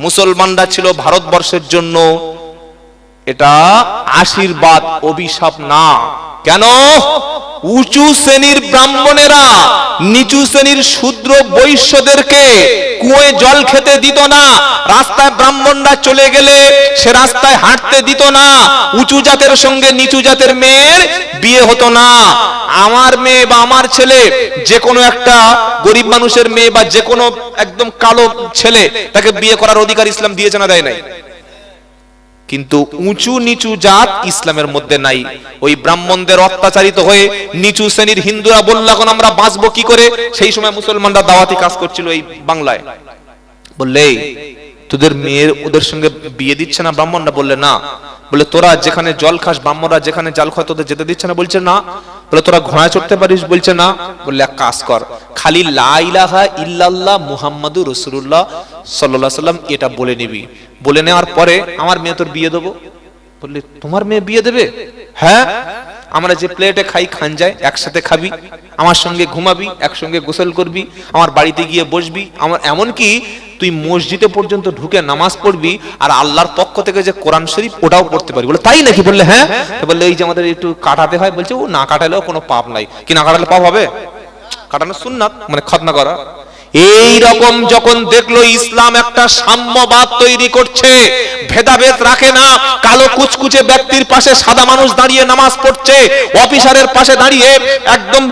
মুসলমানরা ছিল ভারতবর্ষের জন্য এটা আশীর্বাদ অভিশাপ না। কেন? উঁচু শ্রেণির ব্রাহ্মণেরা নিচু শ্রেণির শূদ্র বৈশ্যদেরকে কুয়োয় জল খেতে দিত না। রাস্তায় ব্রাহ্মণরা চলে গেলে সে রাস্তায় হাঁটতে দিত না। উঁচু জাতের সঙ্গে নিচু জাতের মেয়ের বিয়ে হতো না। আমার মেয়ে বা আমার ছেলে যে কোনো একটা গরিব মানুষের মেয়ে বা যে কোনো একদম কালো ছেলে তাকে বিয়ে করার অধিকার ইসলাম দিয়েছে না দেয় নাই। কিন্তু উঁচু নিচু জাত ইসলামের মধ্যে নাই। ওই ব্রাহ্মণদের অত্যাচারিত হয়ে নিচু শ্রেণির হিন্দুরা বলল, এখন আমরা বাঁচবো কি করে? সেই সময় মুসলমানরা দাওয়াতি কাজ করছিল এই বাংলায়। বললে তোদের মেয়ের ওদের সঙ্গে বিয়ে দিচ্ছে না? ব্রাহ্মণরা বললে, না। বলে তোরা যেখানে জল খাস, ব্রাহ্মণরা যেখানে জাল খায়, তোদের যেতে দিচ্ছে না? বলছে, না। বলে তোরা ঘোড়া চড়তে পারিস? বলছে, না। বললে, এক কাজ কর, খালি লা ইলাহা ইল্লাল্লাহ মুহাম্মাদুর রাসূলুল্লাহ সাল্লাল্লাহু সাল্লাম এটা বলে নিবি। বলে নেওয়ার পরে আমার মেয়ে তোর বিয়ে দেবো? বললে, তোমার মেয়ে বিয়ে দেবে? হ্যাঁ। আমরা যে প্লেটে খাই, খান যায়, একসাথে খাবি। আমার সঙ্গে ঘুমাবি, একসঙ্গে গোসল করবি, আমার বাড়িতে গিয়ে বসবি। আমার এমন কি তুই মসজিদে পর্যন্ত ঢুকে নামাজ পড়বি আর আল্লাহর পক্ষ থেকে যে কোরআন শরীফ ওটাও পড়তে পারবি। বলে, তাই নাকি? বললে হ্যাঁ। বললে, এই যে আমাদের একটু কাটাতে হয়, বলছে, ও না কাটালেও কোনো পাপ নাই। কি না কাটালে পাপ হবে? কাটানো সুন্নাত। মানে খতনা করা। এই রকম যখন দেখল ইসলাম একটা সাম্যবাদ তৈরি করছে ভেদাভেদ রাখে না কালো কুচকুচে ব্যক্তির পাশে সাদা মানুষ দাঁড়িয়ে নামাজ পড়ছে অফিসারের পাশে দাঁড়িয়ে একদম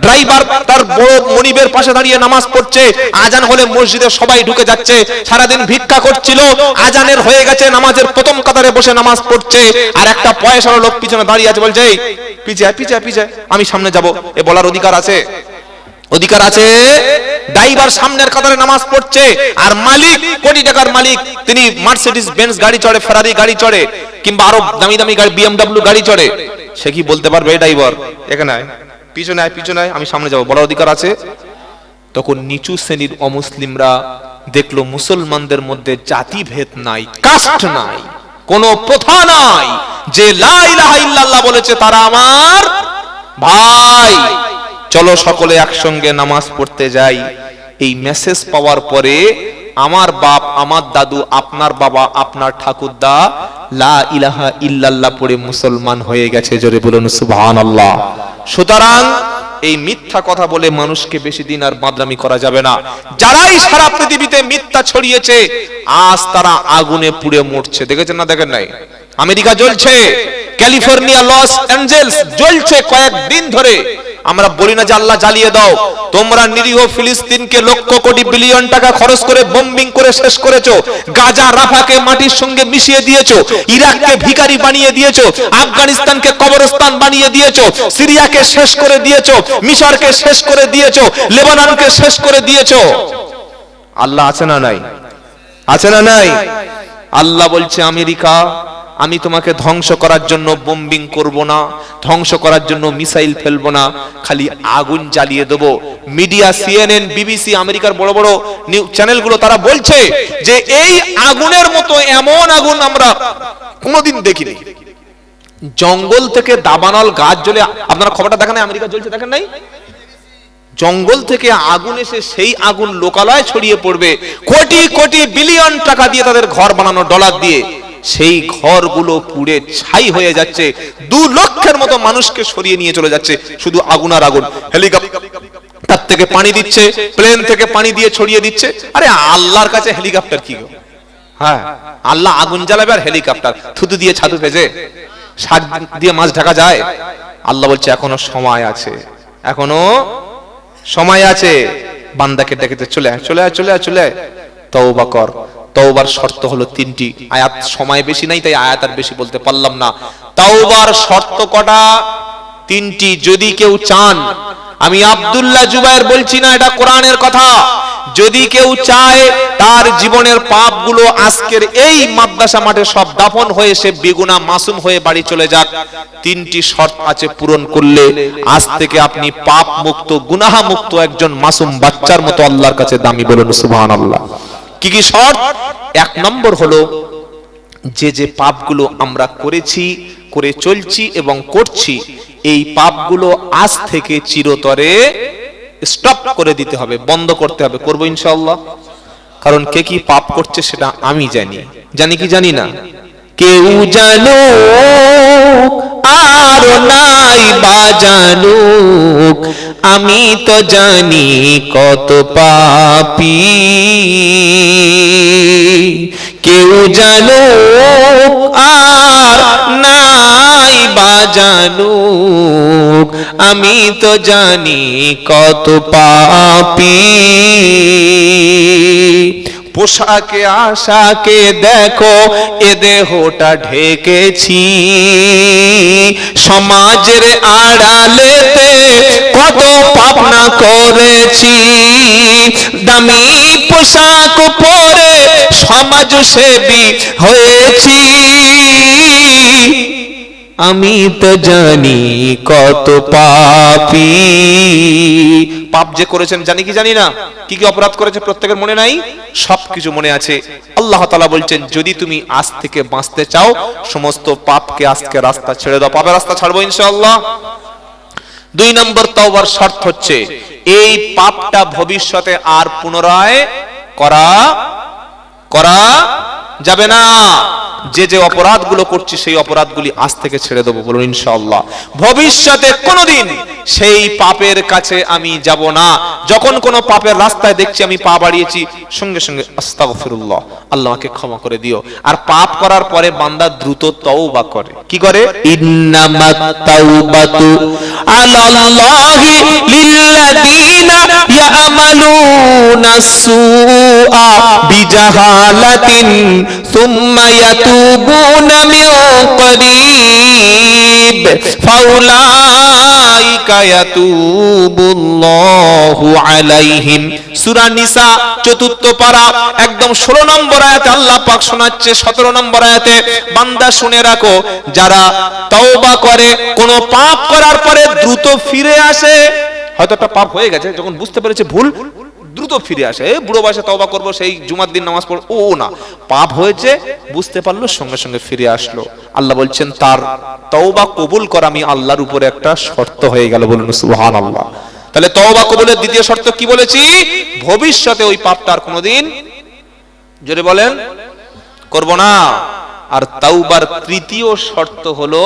ড্রাইভার তার বড় মনিবের পাশে দাঁড়িয়ে নামাজ পড়ছে আজান হলে মসজিদে সবাই ঢুকে যাচ্ছে সারাদিন ভিক্ষা করছিল আজানের হয়ে গেছে নামাজের প্রথম কাতারে বসে নামাজ পড়ছে আর একটা পয়সার লোক পিছনে দাঁড়িয়ে আছে বলছে "এই, পিছিয়ে পিছিয়ে পিছিয়ে আমি সামনে যাব। এ বলার অধিকার আছে? অধিকার আছে? ড্রাইভার সামনের কাতারে নামাজ পড়ছে, আর মালিক, কোটি টাকার মালিক, তিনি মার্সিডিজ বেঞ্চ গাড়ি চড়ে ফেরারি গাড়ি চড়ে, কিংবা আরও দামি দামি গাড়ি বিএমডব্লিউ গাড়ি চড়ে। সে কি বলতে পারবে এই ড্রাইভার? এখানে পিছনে আয় পিছনে আয়, আমি সামনে যাব বলার অধিকার আছে। তখন নিচু শ্রেণির অমুসলিমরা দেখল, মুসলমানদের মধ্যে জাতিভেদ নাই, কাস্ট নাই, কোন প্রথা নাই। যে লা ইলাহা ইল্লাল্লাহ বলেছে, তারা আমার ভাই। চলো সকলে একসঙ্গে নামাজ পড়তে যাই। এই মেসেজ পাওয়ার পরে আমার বাপ, আমার দাদু, আপনার বাবা, আপনার ঠাকুরদা লা ইলাহা ইল্লাল্লাহ পড়ে মুসলমান হয়ে গেছে। জোরে বলুন, সুবহানাল্লাহ। সুতরাং এই মিথ্যা কথা বলে মানুষকে বেশি দিন আর বাদলামি করা যাবে না। যারাই সারা পৃথিবীতে মিথ্যা ছড়িয়েছে, আজ তারা আগুনে পুড়ে মরছে। দেখেছেন না, দেখেন নাই? আমেরিকা জ্বলছে, ক্যালিফোর্নিয়া, লস অ্যাঞ্জেলস জ্বলছে কয়েকদিন ধরে। আমরা বলি না যে আল্লাহ জ্বালিয়ে দাও। তোমরা নিরীহ ফিলিস্তিনকে লক্ষ কোটি বিলিয়ন টাকা খরচ করে বোম্বিং করে শেষ করেছ। গাজা, রাফাকে মাটির সঙ্গে মিশিয়ে দিয়েছ। ইরাককে ভিখারি বানিয়ে দিয়েছ। আফগানিস্তানকে কবরস্থান বানিয়ে দিয়েছ। সিরিয়াকে শেষ করে দিয়েছ। মিশরকে শেষ করে দিয়েছ। লেবাননকে শেষ করে দিয়েছ। আল্লাহ আছে না নাই? আছে না নাই? আল্লাহ বলছে, আমেরিকা আমি তোমাকে ধ্বংস করার জন্য বোম্বিং করব না, ধ্বংস করার জন্য মিসাইল ফেলব না, খালি আগুন জ্বালিয়ে দেব। মিডিয়া সিএনএন বিবিসি আমেরিকার বড় বড় নিউজ চ্যানেলগুলো তারা বলছে যে এই আগুনের মতো এমন আগুন আমরা কোনোদিন দেখিনি। জঙ্গল থেকে দাবানল গাছ জ্বলে, আপনারা খবরটা দেখেন আমেরিকা জ্বলছে, দেখেন নাই? জঙ্গল থেকে আগুন এসে সেই আগুন লোকালয় ছড়িয়ে পড়বে। কোটি কোটি বিলিয়ন টাকা দিয়ে তাদের ঘর বানানো ডলার দিয়ে। সেই ঘরগুলো পুড়ে ছাই হয়ে যাচ্ছে। দু লক্ষের মতো মানুষকে সরিয়ে নিয়ে চলে যাচ্ছে। শুধু আগুন আর আগুন। হেলিকপ্টার থেকে পানি দিচ্ছে, প্লেন থেকে পানি দিয়ে ছড়িয়ে দিচ্ছে। আরে আল্লাহর কাছে হেলিকপ্টার কি হ্যাঁ আল্লাহ আগুন জ্বালাবে আর হেলিকপ্টার। থুতু দিয়ে ছাতু ভেজে, শাক দিয়ে মাছ ঢাকা যায়। আল্লাহ বলছে, এখনও সময় আছে। এখনও সময় আছে। বান্দাকে ডেকেতে চলে চলে চলে চলে তওবা কর। তওবার শর্ত হলো তিনটি। আয়াত সময় বেশি নাই, তাই আয়াত আর বেশি বলতে পারলাম না। তওবার শর্ত কটা? তিনটি, যদি কেউ চান। আমি আব্দুল্লাহ জুবাইর বলছি না, এটা কোরআনের কথা। যদি কেউ চায়, তার জীবনের পাপগুলো আজকের এই মাদ্রাসা মাঠে সব দাফন হয়ে সে বেগুনা মাসুম হয়ে বাড়ি চলে যাক। তিনটি শর্ত আছে পূরণ করলে আজ থেকে আপনি পাপ মুক্ত গুনাহা মুক্ত একজন মাসুম বাচ্চার মতো আল্লাহর কাছে দামি বলুন, সুবহানাল্লাহ। কি কি শর্ত? এক নম্বর হলো, যে যে পাপগুলো আমরা করেছি, করে চলছি এবং করছি, এই পাপগুলো আজ থেকে চিরতরে স্টপ করে দিতে হবে, বন্ধ করতে হবে। করব ইনশাআল্লাহ। কারণ কে কি পাপ করছে সেটা আমি জানি। জানি কি জানি না? কেউ জানো আর নাই বা জানুক, আমি তো জানি কত পাপি। কেউ জানো আর নাই বা জানুক, আমি তো জানি কত পাপি। পোশাকে, আশাকে দেখো, এ দেহটা ঢেকেছি। সমাজের আড়ালেতে কত পাপনা করেছি। দামি পোশাক পরে সমাজ সেবী হয়েছি। আমি তো জানি কত পাপি। পাপ যে করেছেন, জানি কি জানি না? কি কি অপরাধ করেছে প্রত্যেকের মনে নাই? সবকিছু মনে আছে। আল্লাহ তাআলা বলছেন, যদি তুমি আজ থেকে বাঁচতে চাও, সমস্ত পাপকে আজকে রাস্তা ছেড়ে দাও। পাপের রাস্তা ছাড়বো ইনশাআল্লাহ। দুই নম্বর তওবার শর্ত হচ্ছে, এই পাপটা ভবিষ্যতে আর পুনরায় করা করা যাবে না। যে যে অপরাধগুলো করছি, সেই অপরাধগুলি আজ থেকে ছেড়ে দেবো বলুন ইনশাআল্লাহ। ভবিষ্যতে কোনোদিন সেই পাপের কাছে আমি যাব না। যখন কোনো পাপের রাস্তায় দেখছি আমি পা বাড়িয়েছি, সঙ্গে সঙ্গে আস্তাগফিরুল্লাহ আল্লাহ আমাকে ক্ষমা করে দিও। আর পাপ করার পরে বান্দা দ্রুত তওবা করে। কি করে? ইন্নামাত তাওবাতু আলাল্লাহি লিল্লাযীনা ইয়ামালুনা সুআ বিজাহালাতিন সুম্মা ইয়াতুবুনা মিন করিব ফাউলাইকা ইয়াতুবুল্লাহু আলাইহিম। সূরা নিসা চতুর্থ পারা, একদম 16 নম্বর আয়াতে আল্লাহ পাক শোনাচ্ছে 17 নম্বর আয়াতে, বান্দা শুনে রাখো, যারা তওবা করে, কোন পাপ করার পরে দ্রুত ফিরে আসে। হয়তো একটা পাপ হয়ে গেছে, যখন বুঝতে পেরেছে ভুল, দ্রুত ফিরে আসে। বুড়ো বয়সে তওবা করব, সেই জুমার দিন নামাজ পড়ব। ও না, পাপ হয়েছে, বুঝতে পারল, সঙ্গে সঙ্গে ফিরে আসলো। আল্লাহ বলছেন, তার তওবা কবুল করা আমি আল্লাহর উপরে একটা শর্ত হয়ে গেল। বলুন, সুবহানাল্লাহ। তাহলে তওবা কবুলের দ্বিতীয় শর্ত কি বলেছি? ভবিষ্যতে ওই পাপটা আর কোনোদিন, জোরে বলেন, করব না। আর তাওবার তৃতীয় শর্ত হলো,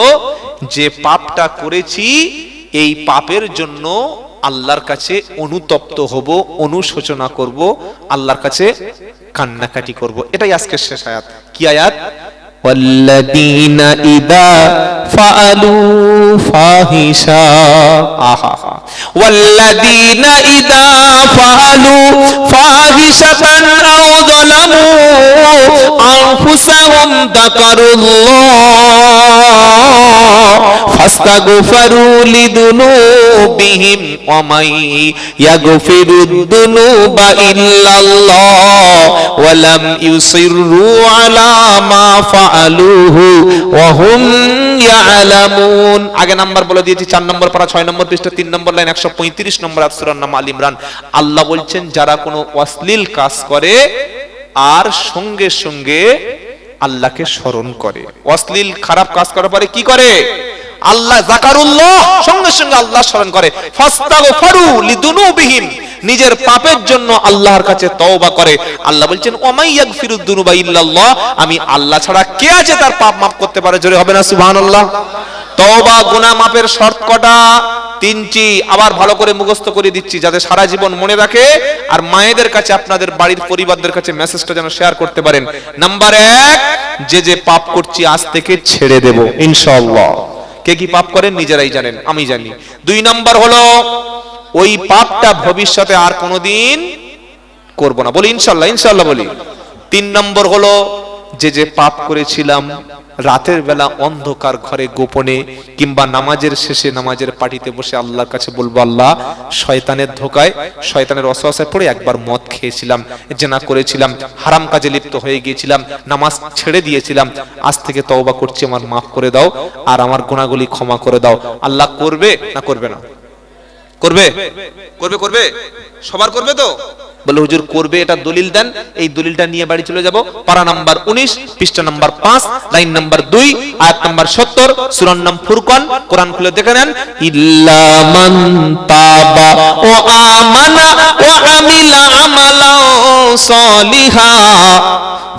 যে পাপটা করেছি এই পাপের জন্য আল্লাহর কাছে অনুতপ্ত হব অনুশোচনা করব আল্লাহর কাছে কান্নাকাটি করব এটাই আজকের শেষ আয়াত কি আয়াত والذين إذا فعلوا فاحشة আহা হা والذين إذا فعلوا فاحشة أو ظلموا أنفسهم ذكروا الله فاستغفروا لذنوبهم ومن يغفر الذنوب إلا الله ولم يصروا على ما فعلوه وهم يعلمون আগে নাম্বার বলে দিয়েছি চার নম্বর পারা ছয় নম্বর পৃষ্ঠা তিন নম্বর লাইন একশো পঁয়ত্রিশ নম্বর আফসুরার নাম আল ইমরান আল্লাহ বলছেন যারা কোনো অশ্লীল কাজ করে আর সঙ্গে সঙ্গে আল্লাহকে স্মরণ করে অশ্লীল খারাপ কাজ করার পরে কি করে আল্লাহ জাকারুল্লাহ সঙ্গে সঙ্গে আল্লাহ স্মরণ করে। ফাস্তাগফারু লিদুনুবিহিম। নিজের পাপের জন্য আল্লাহর কাছে তওবা করে। আল্লাহ বলছেন, ওমাই দুনুবা ইল্লাল্লাহ? আমি আল্লাহ ছাড়া কে আছে তার পাপ মাফ করতে পারে? জোরে হবে না, সুবহানাল্লাহ। তওবা গুনাহ মাপের শর্ত কটা? তিনটি। আবার ভালো করে মুখস্থ করে দিচ্ছি, যাতে সারা জীবন মনে রাখে আর মায়েদের কাছে আপনাদের বাড়ির পরিবারদের কাছে মেসেজটা যেন শেয়ার করতে পারেন। নাম্বার এক, যে যে পাপ করছি, আজ থেকে ছেড়ে দেব, ইনশাআল্লাহ। কে কি পাপ করেন? নিজেরাই জানেন, আমি জানি। দুই নম্বর হলো, ওই পাপটা ভবিষ্যতে আর কোনোদিন করব না। বলি ইনশাল্লাহ ইনশাল্লাহ বলি। তিন নম্বর হলো যে যে পাপ করেছিলাম, রাতের বেলা অন্ধকার ঘরে গোপনে কিংবা নামাজের শেষে নামাজের পাটিতে বসে আল্লাহর কাছে বলব, আল্লাহ, শয়তানের ধোকায়, শয়তানের অসহায় পড়ে একবার মদ খেয়েছিলাম, জেনা করেছিলাম, হারাম কাজে লিপ্ত হয়ে গিয়েছিলাম, নামাজ ছেড়ে দিয়েছিলাম, আজ থেকে তওবা করছি, আমার মাফ করে দাও, আর আমার গুণাগুলি ক্ষমা করে দাও। আল্লাহ করবে না করবে না? করবে? করবে করবে? সবার করবে তো? বলে হুজুর করবে, এটা দলিল দেন। এই দলিলটা নিয়ে বাড়ি চলে যাব। পারা নাম্বার উনিশ, পৃষ্ঠা নাম্বার পাঁচ, লাইন নাম্বার দুই, আয়াত নাম্বার সত্তর সুরান নাম ফুরকন, কোরআন খুলে দেখে নেন। ইল্লা তাবা ও আমানা ও আমিলা সলিহা,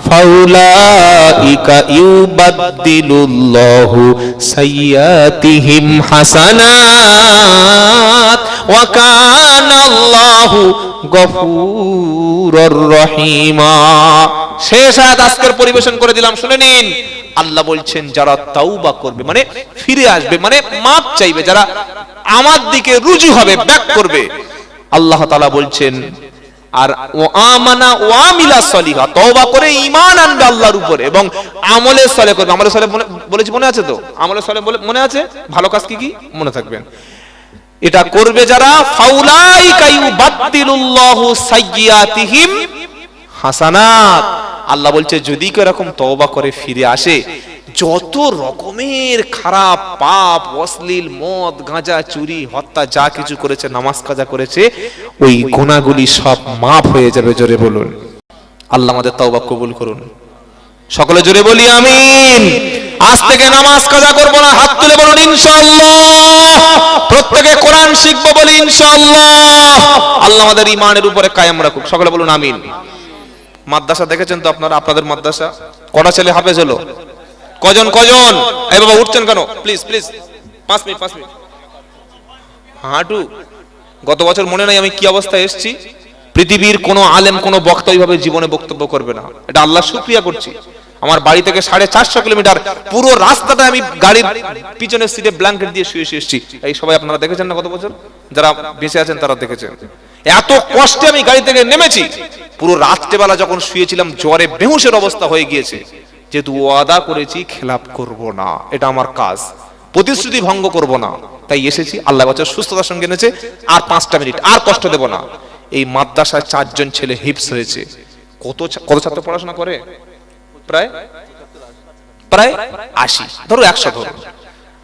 ফাউলাইকা ইউবাদদিলুল্লাহু সাইয়্যাতিহিম হাসানাত ওয়া কানাল্লাহু গফুরুর রহিমা শেষ আয়াত আজকের পরিবেশন করে দিলাম, শুনে নিন। আল্লাহ বলছেন, যারা তাওবা করবে মানে ফিরে আসবে মানে মাপ চাইবে, যারা আমার দিকে রুজু হবে, ব্যাক করবে। আল্লাহ তাআলা বলছেন, আর ও আমানা ও আমিলা সলিহা, তওবা করে ঈমান আনবে আল্লাহর উপরে এবং আমলে সলে করবে। আমলে সলে বলেছি, মনে আছে তো? আমলে সলে বলে মনে আছে? ভালো কাজ কি কি? মনে থাকবেন। এটা করবে যারা? হাসানাত। আল্লাহ বলছে, যদি কেউ এরকম তওবা করে ফিরে আসে, যত রকমের খারাপ পাপ, অশ্লীল মদ, গাঁজা, চুরি, হত্যা, যা কিছু করেছে, নামাজ কাজা করেছে, ওই গুণাগুলি সব মাফ হয়ে যাবে, জোরে বলুন। আল্লাহ আমাদের তওবা কবুল করুন। সকলে জোরে বলি, আমিন। আজ থেকে নামাজ কাজা করব না, হাত তুলে বলুন, ইনশাআল্লাহ। প্রত্যেকে কোরআন শিখব বলি, ইনশাআল্লাহ। আল্লাহ আমাদের ইমানের উপরে কায়েম রাখুক। সকলে বলুন, আমিন। মাদ্রাসা দেখেছেন তো আপনারা? আপনাদের মাদ্রাসা? কটা ছেলে হাফেজ হলো? কজন কজন? এই বাবা, উঠছেন কেন? Please please. পাঁচ মিনিট পাঁচ মিনিট। হাঁটু। গত বছর মনে নাই আমি কি অবস্থায় এসেছি? পৃথিবীর কোন আলেম, কোন বক্তা ওইভাবে জীবনে বক্তব্য করবে না। এটা আল্লাহ শুক্রিয়া করছি। আমার বাড়ি থেকে সাড়ে চারশো কিলোমিটার পুরো রাস্তাটা আমি গাড়ির পিছনের সিটে ব্ল্যাঙ্কেট দিয়ে শুয়ে শুয়ে এসেছি। এই সবাই আপনারা দেখেছেন না গত বছর? যারা বেঁচে আছেন তারা দেখেছেন। এত কষ্টে আমি গাড়ি থেকে নেমেছি। পুরো রাত্রেবেলা যখন শুয়েছিলাম, জ্বরে বেহুশের অবস্থা হয়ে গিয়েছে। যেহেতু ওয়াদা করেছি, খেলাপ করব না। এটা আমার কাজ। প্রতিশ্রুতি ভঙ্গ করব না। তাই এসেছি, আল্লাহ বছর সুস্থতার সঙ্গে এনেছে। আর পাঁচটা মিনিট আর কষ্ট দেব না। এই মাদ্রাসায় চারজন ছেলে হিপস হয়েছে। কত কত ছাত্র পড়াশোনা করে? প্রায় প্রায় আশি। ধরো একশো ধরো।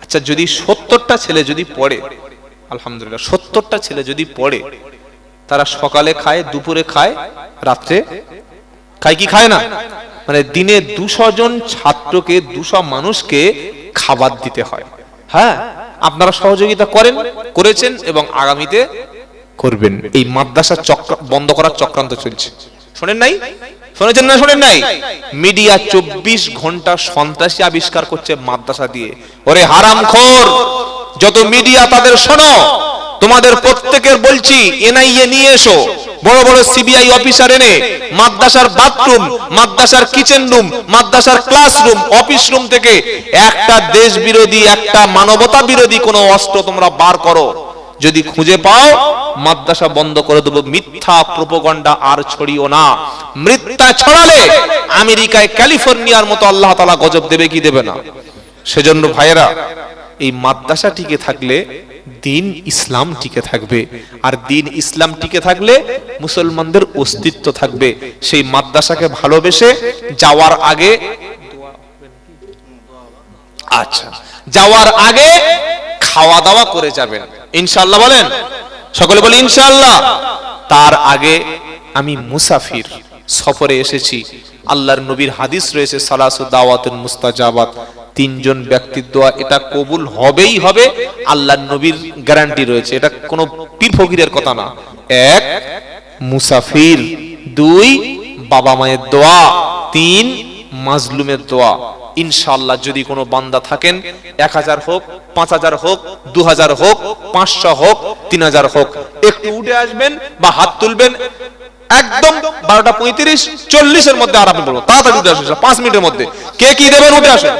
আচ্ছা যদি সত্তরটা ছেলে যদি পড়ে, আলহামদুলিল্লাহ, সত্তরটা ছেলে যদি পড়ে, তারা সকালে খায়, দুপুরে খায়, রাত্রে খায় কি খায় না? মানে দিনে দুশো জন ছাত্রকে, দুশো মানুষকে খাবার দিতে হয়। হ্যাঁ আপনারা সহযোগিতা করেন, করেছেন এবং আগামীতে করবেন। এই মাদ্রাসা চক্র, বন্ধ করার চক্রান্ত চলছে। শোনেন নাই? শুনেছেন না, শোনেন নাই? মিডিয়া চব্বিশ ঘণ্টা সন্ত্রাসী আবিষ্কার করছে মাদ্রাসা দিয়ে। ওরে হারাম খোর! যত মিডিয়া তাদের শোনো, তোমাদের প্রত্যেকের বলছি, এনআইএ নিয়ে এসো। বড় বড় সিবিআই অফিসার এনে মাদ্রাসার বাথরুম, মাদ্রাসার কিচেন রুম, মাদ্রাসার ক্লাসরুম, অফিস রুম থেকে একটা দেশ বিরোধী একটা মানবতা বিরোধী কোনো অস্ত্র তোমরা বার করো। যদি খুঁজে পাও, মাদ্রাসা বন্ধ করে দেবো। মিথ্যা প্রোপগন্ডা আর ছড়িও না। মিথ্যা ছড়ালে আমেরিকায় ক্যালিফোর্নিয়ার মতো আল্লাহ তালা গজব দেবে কি দেবে না? সেজন্য ভাইয়েরা, এই মাদ্রাসা টিকে থাকলে দিন ইসলাম টিকে থাকবে। আর দিন ইসলাম টিকে থাকলে মুসলমানদের অস্তিত্ব থাকবে। সেই মাদ্রাসাকে ভালোবেসে যাওয়ার আগে আচ্ছা যাওয়ার আগে খাওয়া দাওয়া করে যাবেন। ইনশাআল্লাহ বলেন? সকলে বলি ইনশাল্লাহ তার আগে আমি মুসাফির, সফরে এসেছি। আল্লাহর নবীর হাদিস রয়েছে, সালাসু দাওয়াতুন মুস্তাজাবাত। তিনজন ব্যক্তির দোয়া, এটা কবুল হবেই হবে। আল্লাহর নবীর গ্যারান্টি রয়েছে। এটা কোনো পীর ফকিরের কথা না। এক, মুসাফির। দুই, বাবা মায়ের দোয়া। তিন, মাজলুমের দোয়া। ইনশাল্লাহ যদি কোনো বান্দা থাকেন, এক হাজার হোক, পাঁচ হাজার হোক, দু হাজার হোক, পাঁচশো হোক, তিন হাজার হোক, একটু উঠে আসবেন বা হাত তুলবেন, একদম বারোটা পঁয়ত্রিশ, চল্লিশের মধ্যে আর আপনি বলব, তাড়াতাড়ি উঠে আসবেন পাঁচ মিনিটের মধ্যে। কে কি দেবেন, উঠে আসুন।